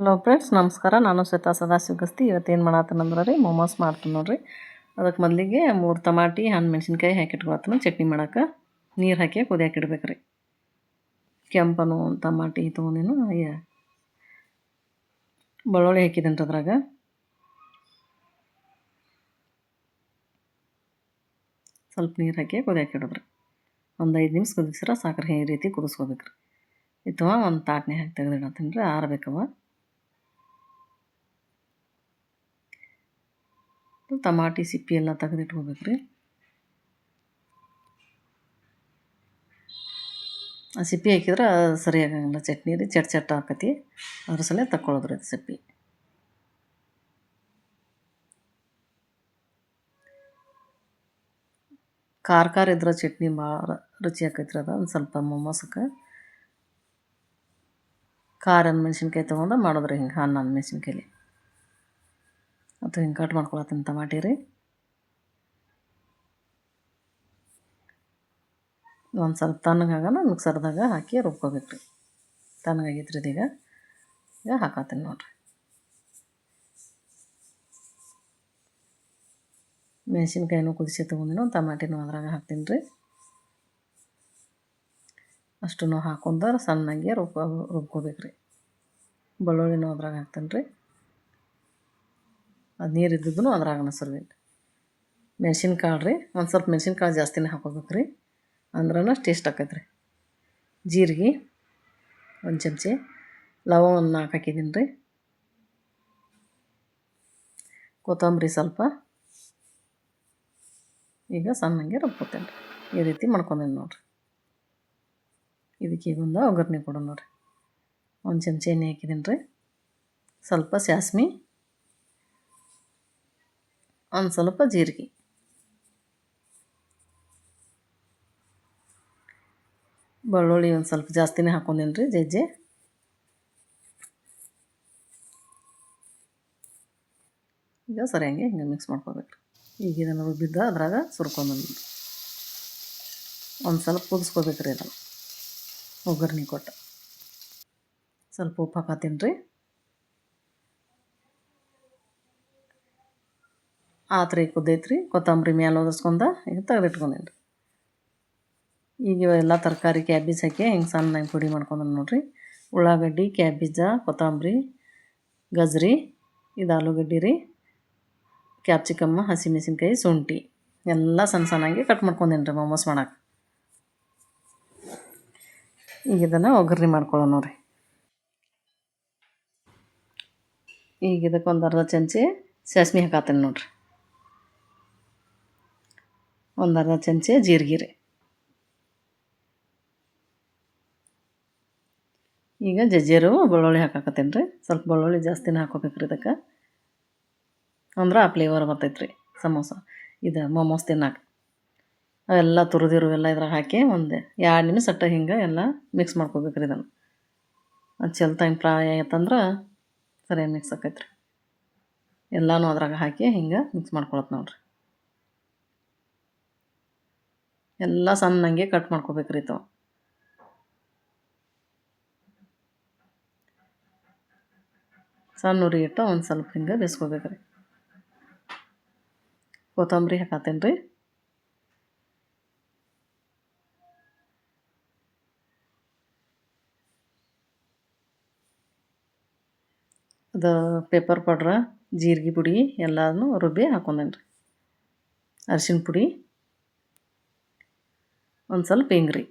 Hello friends ನಮಸ್ಕಾರ. ನಾನು ಶ್ವೇತಾ ಸದಾಶಿವ ಇವತ್ತು ಏನು ಮಾಡತ್ತನಂದ್ರೆ ರೀ ಮೊಮೋಸ್ ಮಾಡ್ತೀನಿ ನೋಡ್ರಿ. ಅದಕ್ಕೆ ಮೊದಲಿಗೆ ಮೂರು ಟಮಾಟಿ, ಹಣ್ಣು, ಮೆಣಸಿನ್ಕಾಯಿ ಹಾಕಿಟ್ಕೊಳತ್ತನ ಚಟ್ನಿ ಮಾಡಕ್ಕೆ ನೀರು ಹಾಕಿ ಕುದಿಯಾಕಿಡ್ಬೇಕು ರೀ ಕೆಂಪನು ಟಮಾಟಿ ತೊಗೊಂಡೇನು, ಅಯ್ಯ. ಬೆಳ್ಳುಳ್ಳಿ ರೀ ಅದ್ರಾಗ. ಸ್ವಲ್ಪ ನೀರು ಹಾಕಿ ಕುದಿಯಕ್ಕೆ ಇಡೋದ್ರಿ. ಒಂದು ಐದು ನಿಮಿಷ ಕುದಿಸ್ರ ಸಾಕ್ರೆ ಈ ರೀತಿ ಕುದಿಸ್ಕೋಬೇಕು ರೀ ಇತ್ತವ ಒಂದು ತಾಟ್ನೆ ಹಾಕಿ ತೆಗೆದಿಡತ್ತೀನಿ ರೀ ಆರಬೇಕವ ಟಮಾಟಿ ಸಿಪ್ಪಿ ಎಲ್ಲ ತೆಗೆದಿಟ್ಕೋಬೇಕು ರೀ ಆ ಸಿಪ್ಪಿ ಹಾಕಿದ್ರೆ ಸರಿಯಾಗಂಗಿಲ್ಲ. ಚಟ್ನಿ ರೀ, ಚಟ್ ಚಟ್ ಹಾಕತಿ ಅದ್ರ ಸಲ ತಕ್ಕೊಳ್ಳೋದು ರೀ ಸಿಪ್ಪಿ. ಖಾರ ಖಾರ ಇದ್ರೆ ಚಟ್ನಿ ಭಾಳ ರುಚಿ ಆಕೈತ್ರಿ ಅದು. ಒಂದು ಸ್ವಲ್ಪ ಮೊಮ್ಮಸಕ್ಕೆ ಖಾರ ಮೆಣಸಿನ್ಕಾಯಿ ತೊಗೊಂಡು ಮಾಡಿದ್ರೆ ಹಿಂಗೆ ಹಣ್ಣು ಮೆಣಸಿನ್ಕಾಯಿ ಮತ್ತು ಹಿಂಗೆ ಕಟ್ ಮಾಡ್ಕೊಳತ್ತೀನಿ ಟಮಾಟಿ ರೀ. ಒಂದು ಸ್ವಲ್ಪ ತಣ್ಣಗಾಗನ ಮಿಕ್ಸರ್ದಾಗ ಹಾಕಿ ರುಬ್ಕೋಬೇಕು ರೀ. ತಣ್ಣಗಾಗೈತೆ ರೀ ಇದೀಗ. ಈಗ ಹಾಕತ್ತೀನಿ ನೋಡಿರಿ. ಮೆಣಸಿನ್ಕಾಯಿನೂ ಕುದಿಸಿ ತೊಗೊಂಡಿನ ಟಮಾಟಿನೂ ಅದ್ರಾಗ ಹಾಕ್ತೀನಿ ರೀ. ಅಷ್ಟು ಹಾಕೊಂಡ್ರೆ ಸಣ್ಣಗೆ ರುಬ್ಕೊ ರುಬ್ಕೋಬೇಕು ರೀ. ಬೆಳ್ಳುಳ್ಳಿನೂ ಅದ್ರಾಗ ಹಾಕ್ತೀನಿ ರೀ. ಅದು ನೀರು ಇದ್ದಿದ್ದು ಅದ್ರಾಗನ ಸರ್ವಿನ್ ಮೆಣಸಿನ್ಕಾಳು ರೀ, ಒಂದು ಸ್ವಲ್ಪ ಮೆಣಸಿನ್ಕಾಳು ಜಾಸ್ತಿನೇ ಹಾಕೋಬೇಕು ರೀ. ಅಂದ್ರನ ಟೇಸ್ಟ್ ಆಕೈತೆ ರೀ ಜೀರಿಗೆ, ಒಂದು ಚಮಚೆ. ಲವಂಗ ಒಂದು ನಾಲ್ಕು ಹಾಕಿದ್ದೀನಿ ರೀ. ಕೊತ್ತಂಬರಿ ಸ್ವಲ್ಪ. ಈಗ ಸಣ್ಣಗೆ ರುಬ್ಕೋತೇನೆ ರೀ. ಈ ರೀತಿ ಮಾಡ್ಕೊಂಡೇನೆ ನೋಡಿರಿ. ಇದಕ್ಕೆ ಒಂದು ಒಗ್ಗರಣೆ ಕೊಡೋಣ ನೋಡಿರಿ. ಒಂದು ಚಮಚ ಎಣ್ಣೆ ಹಾಕಿದ್ದೀನಿ ರೀ. ಸ್ವಲ್ಪ ಸಾಸ್ಮಿ. ಒಂದು ಸ್ವಲ್ಪ ಜೀರಿಗೆ. ಬೆಳ್ಳುಳ್ಳಿ ಒಂದು ಸ್ವಲ್ಪ ಜಾಸ್ತಿನೇ ಹಾಕೊಂಡೇನಿ ರೀ ಜಜ್ಜೆ. ಈಗ ಸರಿಯಾಗಿ ಹಿಂಗೆ ಮಿಕ್ಸ್ ಮಾಡ್ಕೋಬೇಕು ಈಗ ಇದನ್ನು ರುಬ್ಬಿದ್ದ ಅದ್ರಾಗ ಸುರ್ಕೊಂಡು ಒಂದು ಸ್ವಲ್ಪ ಕುದಿಸ್ಕೋಬೇಕು ರೀ ಅದನ್ನು ಒಗ್ಗರಣೆ ಕೊಟ್ಟು. ಸ್ವಲ್ಪ ಉಪ್ಪು ಹಾಕತ್ತೀನಿ ರೀ. ಆತ್ರಿ ಕುದ್ದೈತ್ರಿ ಕೊತ್ತಂಬರಿ ಮ್ಯಾಲೆ ಒದರ್ಸ್ಕೊಂಡ ಈಗ ತೆಗೆದಿಟ್ಕೊಂಡೇನಿ ರೀ ಈಗ ಇವೆಲ್ಲ ತರಕಾರಿ, ಕ್ಯಾಬೇಜ್ ಹಾಕಿ ಹಿಂಗೆ ಸಣ್ಣಗೆ ಪುಡಿ ಮಾಡ್ಕೊಂಡ್ ನೋಡಿರಿ. ಉಳ್ಳಾಗಡ್ಡಿ, ಕ್ಯಾಬೇಜ, ಕೊತ್ತಂಬರಿ, ಗಜ್ರಿ, ಇದು ಆಲೂಗಡ್ಡೆ ರೀ. ಕ್ಯಾಪ್ಸಿಕಮ್ಮ, ಹಸಿಮೆಣಸಿನ್ಕಾಯಿ, ಶುಂಠಿ ಎಲ್ಲ ಸಣ್ಣ ಸಣ್ಣಗೆ ಕಟ್ ಮಾಡ್ಕೊಂಡೇನಿ ರೀ ಮೊಮೋಸ್ ಮಾಡೋಕೆ. ಈಗ ಇದನ್ನು ಒಗ್ಗರಣೆ ಮಾಡ್ಕೊಳ್ಳೋಣ ನೋಡಿರಿ. ಈಗ ಇದಕ್ಕೆ ಒಂದು ಅರ್ಧ ಚಮಚೆ ಸಾಸ್ಮೆ ಹಾಕತ್ತೇನೆ ನೋಡಿರಿ. ಒಂದು ಅರ್ಧ ಚಮಚೆ ಜೀರಿಗೆ ರೀ ಈಗ ಜಜ್ಜಿರು ಬೆಳ್ಳುಳ್ಳಿ ಹಾಕಾಕತ್ತೇನೆ ರೀ ಸ್ವಲ್ಪ ಬೆಳ್ಳುಳ್ಳಿ ಜಾಸ್ತಿನೇ ಹಾಕೋಬೇಕು ರೀ ಇದಕ್ಕೆ. ಅಂದ್ರೆ ಆ ಫ್ಲೇವರ್ ಬರ್ತೈತೆ ರೀ ಸಮೋಸ. ಇದು ಮೊಮೋಸ್ ತಿನ್ನಾಕ. ಅವೆಲ್ಲ ತುರಿದಿರು ಎಲ್ಲ ಇದ್ರಾಗ ಹಾಕಿ ಒಂದು ಎರಡು ನಿಮಿಷ ಸಟ್ಟ ಹಿಂಗೆ ಎಲ್ಲ ಮಿಕ್ಸ್ ಮಾಡ್ಕೋಬೇಕು ರೀ ಇದನ್ನು. ಅದು ಚೆಲ್ತಂಗೆ ಪ್ರಾಯ ಆಯ್ತಂದ್ರೆ ಸರಿಯಾಗಿ ಮಿಕ್ಸ್ ಆಕೈತೆ ರೀ ಎಲ್ಲನೂ ಅದ್ರಾಗ ಹಾಕಿ ಹಿಂಗೆ ಮಿಕ್ಸ್ ಮಾಡ್ಕೊಳತ್ತೆ ನೋಡಿರಿ. ಎಲ್ಲ ಸಣ್ಣಂಗೆ ಕಟ್ ಮಾಡ್ಕೋಬೇಕ್ರಿ ತಾವು. ಸಣ್ಣ ಉರಿ ಇಟ್ಟು ಒಂದು ಸ್ವಲ್ಪ ಹಿಂಗೆ ಬೇಯಿಸ್ಕೋಬೇಕ್ರಿ ಕೊತ್ತಂಬರಿ ಹಾಕತ್ತೇನ್ರಿ. ಅದು ಪೇಪರ್ ಪೌಡ್ರ ಜೀರಿಗೆ ಪುಡಿ ಎಲ್ಲನೂ ರುಬ್ಬಿ ಹಾಕೊಂಡೇನ್ರಿ. ಅರಿಶಿನ ಪುಡಿ. ಒಂದು ಸ್ವಲ್ಪ ಹಿಂಗ್ರಿ?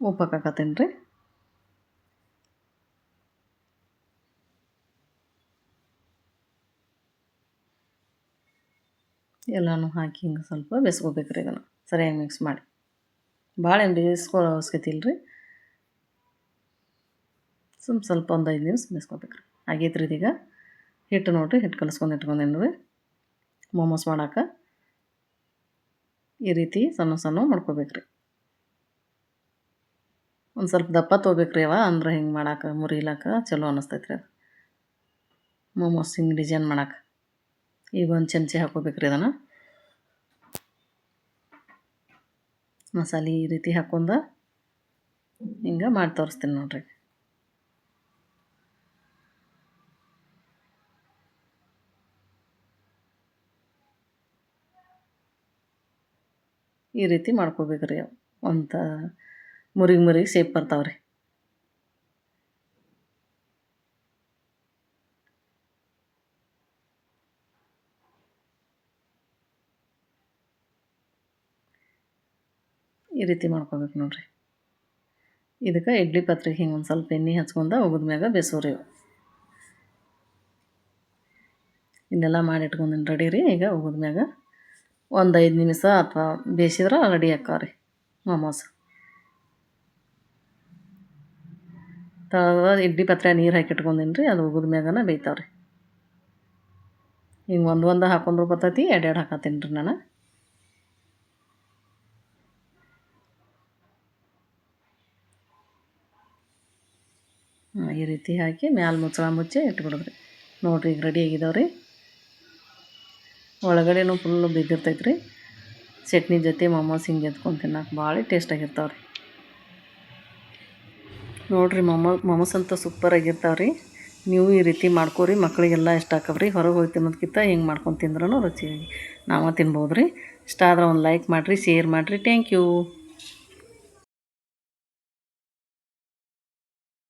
ಉಪ್ಪು ಹಾಕಾಕತ್ತೇನೆ ರೀ ಎಲ್ಲನೂ ಹಾಕಿ ಹಿಂಗೆ ಸ್ವಲ್ಪ ಬೇಯಿಸ್ಕೋಬೇಕು ರೀ ಇದನ್ನು. ಸರಿಯಾಗಿ ಮಿಕ್ಸ್ ಮಾಡಿ. ಭಾಳ ಏನು ಬೇಯಿಸ್ಕೊಳ್ಳೋ ಅವಶ್ಯಕತೆ ಇಲ್ಲ ರೀ ಸುಮ್ಮ ಸ್ವಲ್ಪ ಒಂದು ಐದು ನಿಮಿಷ ಬೇಯಿಸ್ಕೋಬೇಕು ರೀ ಆಗೈತೆ ರೀ ಇದೀಗ. ಹಿಟ್ಟು ನೋಡಿರಿ, ಹಿಟ್ಟು ಕಲಿಸ್ಕೊಂಡು ಇಟ್ಕೊಂಡೇನು ರೀ ಮೊಮೋಸ್ ಮಾಡೋಕೆ ಈ ರೀತಿ ಸಣ್ಣ ಸಣ್ಣ ಮಾಡ್ಕೋಬೇಕ್ರಿ. ಒಂದು ಸ್ವಲ್ಪ ದಪ್ಪ ತೊಗೋಬೇಕ್ರಿ ಅವ, ಅಂದ್ರೆ ಹಿಂಗೆ ಮಾಡೋಕೆ ಮುರಿಲಾಕ ಚಲೋ ಅನ್ನಿಸ್ತೈತೆ ರೀ ಅದು. ಮೊಮೋಸ್ ಹಿಂಗೆ ಡಿಸೈನ್ ಮಾಡಕ್ಕೆ ಈಗ ಒಂದು ಚಮಚೆ ಹಾಕೋಬೇಕು ರೀ ಅದನ್ನು. ಮಸಾಲೆ ಈ ರೀತಿ ಹಾಕೊಂಡು ಹಿಂಗೆ ಮಾಡಿ ತೋರಿಸ್ತೀನಿ ನೋಡಿರಿ. ಈ ರೀತಿ ಮಾಡ್ಕೋಬೇಕು ರೀ ಅಂತ ಮುರಿಗೆ ಮುರಿಗೆ ಸೇಪ್ ಬರ್ತಾವೆ ಈ ರೀತಿ ಮಾಡ್ಕೋಬೇಕು ನೋಡಿರಿ. ಇದಕ್ಕೆ ಇಡ್ಲಿ ಪತ್ರೆ ಹಿಂಗೆ ಒಂದು ಸ್ವಲ್ಪ ಎಣ್ಣೆ ಹಚ್ಕೊಂಡ ಒಗದ ಮ್ಯಾಗ ಬೇಸೋರಿ. ಇನ್ನೆಲ್ಲ ಮಾಡಿ ಇಟ್ಕೊಂಡೀನಿ ರೆಡಿ ರೀ. ಈಗ ಒಗದ ಮ್ಯಾಗ ಒಂದು ಐದು ನಿಮಿಷ ಅಥವಾ ಬೇಯಿಸಿದ್ರೆ ರೆಡಿ ಆಕ್ಕಾವ ರೀ ಮೊಮೋಸ್. ತಳದ ಇಡ್ಲಿ ಪತ್ರೆ ನೀರು ಹಾಕಿ ಇಟ್ಕೊಂಡೀನಿ ರೀ ಅದು ಉಗಿದ ಮ್ಯಾಗನ ಬೇಯ್ತಾವೆ ರೀ ಹಿಂಗೆ ಒಂದು ಒಂದು ಹಾಕೊಂಡ್ರು ಬರ್ತೈತಿ ಎರಡು ಹಾಕತ್ತೀನಿ ರೀ ನಾನು. ಈ ರೀತಿ ಹಾಕಿ ಮ್ಯಾಲೆ ಮುಚ್ಚಳ ಮುಚ್ಚಿ ಇಟ್ಬಿಡೋದ್ರಿ. ನೋಡಿರಿ ಈಗ ರೆಡಿ ಆಗಿದಾವೆ ರೀ ಒಳಗಡೆನೂ ಫುಲ್ಲು ಬಿದ್ದಿರ್ತೈತೆ ರೀ ಚಟ್ನಿ ಜೊತೆ ಮೊಮೋಸ್ ಹಿಂಗೆ ಎತ್ಕೊಂಡು ತಿನ್ನೋಕೆ ಭಾಳ ಟೇಸ್ಟಾಗಿರ್ತಾವೆ ರೀ ನೋಡಿರಿ ಮೊಮೋ ಮೊಮೋಸ್ ಅಂತೂ ಸೂಪರಾಗಿರ್ತಾವೆ ರೀ ನೀವು ಈ ರೀತಿ ಮಾಡ್ಕೋರಿ ಮಕ್ಕಳಿಗೆಲ್ಲ ಇಷ್ಟ ಆಕವ್ರಿ. ಹೊರಗೆ ಹೋಗಿ ತಿನ್ನೋದಕ್ಕಿಂತ ಹಿಂಗೆ ಮಾಡ್ಕೊಂಡು ತಿಂದ್ರೂ ರುಚಿಯಾಗಿ ನಾವು ತಿನ್ಬೋದು ರೀ ಇಷ್ಟ ಆದ್ರೆ ಒಂದು ಲೈಕ್ ಮಾಡಿರಿ ಶೇರ್ ಮಾಡಿರಿ. Thank you